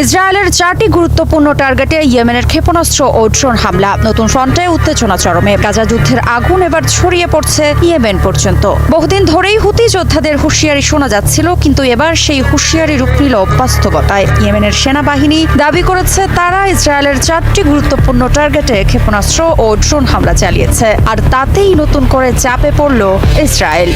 ইসরায়েলের চারটি গুরুত্বপূর্ণ টার্গেটে ইয়েমেনের ক্ষেপণাস্ত্র ও ড্রোন হামলা। নতুন ফ্রন্টে উত্তেজনা চরমে। গাজা যুদ্ধের আগুন এবার ছড়িয়ে পড়ছে ইয়েমেন পর্যন্ত। বহুদিন ধরেই হুতি যোদ্ধাদের হুঁশিয়ারি শোনা যাচ্ছিল, কিন্তু এবার সেই হুঁশিয়ারি রূপ নিল বাস্তবতায়। ইয়েমেনের সেনাবাহিনী দাবি করেছে, তারা ইসরায়েলের চারটি গুরুত্বপূর্ণ টার্গেটে ক্ষেপণাস্ত্র ও ড্রোন হামলা চালিয়েছে, আর তাতেই নতুন করে চাপে পড়ল ইসরায়েল।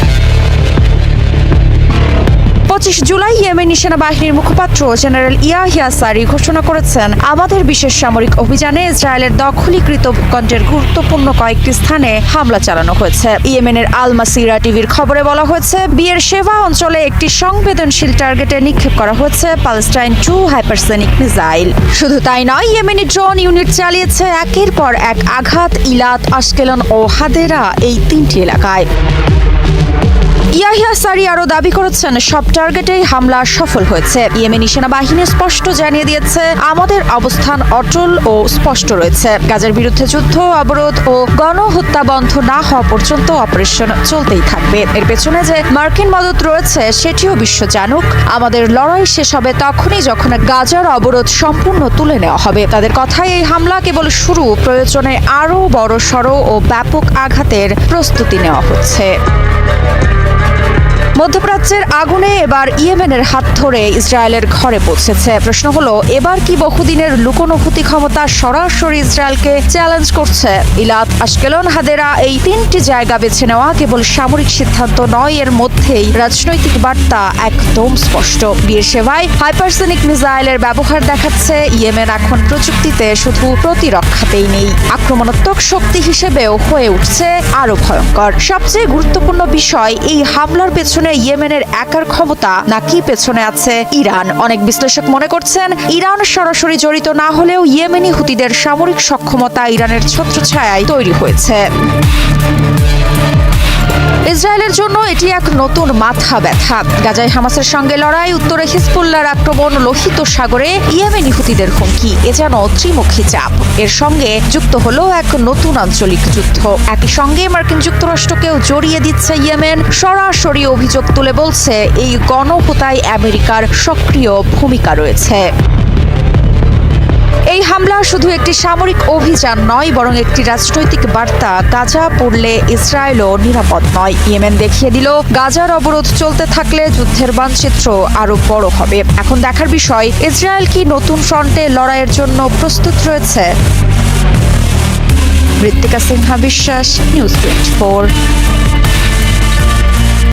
পঁচিশ জুলাই ইয়েমেনি সেনাবাহিনীর মুখপাত্র জেনারেল ইয়াহিয়া সারি ঘোষণা করেছেন, আমাদের বিশেষ সামরিক অভিযানে ইসরায়েলের দখলীকৃত ভূখণ্ডের গুরুত্বপূর্ণ কয়েকটি স্থানে হামলা চালানো হয়েছে। ইয়েমেনের আল মাসিরা টিভির খবরে বলা হয়েছে, বিয়ের সেবা অঞ্চলে একটি সংবেদনশীল টার্গেটে নিক্ষেপ করা হয়েছে প্যালেস্টাইন টু হাইপারসেনিক মিসাইল। শুধু তাই নয়, ইয়েমেনি ড্রোন ইউনিট চালিয়েছে একের পর এক আঘাত, ইলাত, আশকেলন ও হাদেরা এই তিনটি এলাকায়। ইয়াহিয়া সারি আরও দাবি করেছেন, সব টার্গেটেই হামলা সফল হয়েছে। ইয়েমেনি সেনাবাহিনী স্পষ্ট জানিয়ে দিয়েছে, আমাদের অবস্থান অটল ও স্পষ্ট রয়েছে। গাজার বিরুদ্ধে যুদ্ধ, অবরোধ ও গণহত্যা বন্ধ না হওয়া পর্যন্ত অপারেশন চলতেই থাকবে। এর পেছনে যে মার্কিন মদত রয়েছে, সেটিও বিশ্ব জানুক। আমাদের লড়াই শেষ হবে তখনই যখন গাজার অবরোধ সম্পূর্ণ তুলে নেওয়া হবে। তাদের কথায় এই হামলা কেবল শুরু, প্রয়োজনে আরও বড় সড় ও ব্যাপক আঘাতের প্রস্তুতি নেওয়া হচ্ছে। মধ্যপ্রাচ্যের আগুনে এবার ইয়েমেনের হাত ধরে ইসরায়েলের ঘরে পৌঁছেছে। প্রশ্ন হলো, এবার কি বহুদিনের লুকোনুভূতি ক্ষমতা সরাসরি ইসরায়েলকে চ্যালেঞ্জ করছে? ইলাত আশকেলন হাদেরা এই তিনটি জায়গা বেছে নেওয়া কেবল সামরিক সিদ্ধান্ত নয়, এর মধ্যেই রাজনৈতিক বার্তা একদম স্পষ্ট। বিয়ের সেবায় হাইপারসনিক মিসাইলের ব্যবহার দেখাচ্ছে, ইয়েমেন এখন প্রযুক্তিতে শুধু প্রতিরক্ষাতেই নেই। আক্রমণাত্মক শক্তি হিসেবেও হয়ে উঠছে আরও ভয়ঙ্কর। সবচেয়ে গুরুত্বপূর্ণ বিষয়, এই হামলার পেছনে ইয়েমেনের একার ক্ষমতা নাকি পেছনে আছে ইরান। অনেক বিশ্লেষক মনে করছেন, ইরান সরাসরি জড়িত না হলেও ইয়েমেনি হুতিদের সামরিক সক্ষমতা ইরানের ছত্রছায়ায় তৈরি হয়েছে। ইসরায়েলের জন্য এটি এক নতুন মাথা ব্যথা। গাজায় হামাসের সঙ্গে লড়াই, উত্তরে হিজবুল্লাহর আক্রমণ, লোহিত সাগরে ইয়েমেনি হুতিদের হুমকি, এ যেন ত্রিমুখী চাপ। এর সঙ্গে যুক্ত হলো এক নতুন আঞ্চলিক যুদ্ধ। একই সঙ্গে মার্কিন যুক্তরাষ্ট্রকেও জড়িয়ে দিচ্ছে ইয়েমেন। সরাসরি অভিযোগ তুলে বলছে, এই গণহত্যায় আমেরিকার সক্রিয় ভূমিকা রয়েছে। এই হামলা শুধু একটি সামরিক অভিযান নয়, বরং একটি রাজনৈতিক বার্তা। গাজা পড়লে ইসরায়েলও নিরাপদ নয়, ইয়েমেন দেখিয়ে দিল। গাজার অবরোধ চলতে থাকলে যুদ্ধের মানচিত্র আরও বড় হবে। এখন দেখার বিষয়, ইসরায়েল কি নতুন ফ্রন্টে লড়াইয়ের জন্য প্রস্তুত রয়েছে? মৃত্তিকা সিনহা বিশ্বাস, নিউজ টোয়েন্টি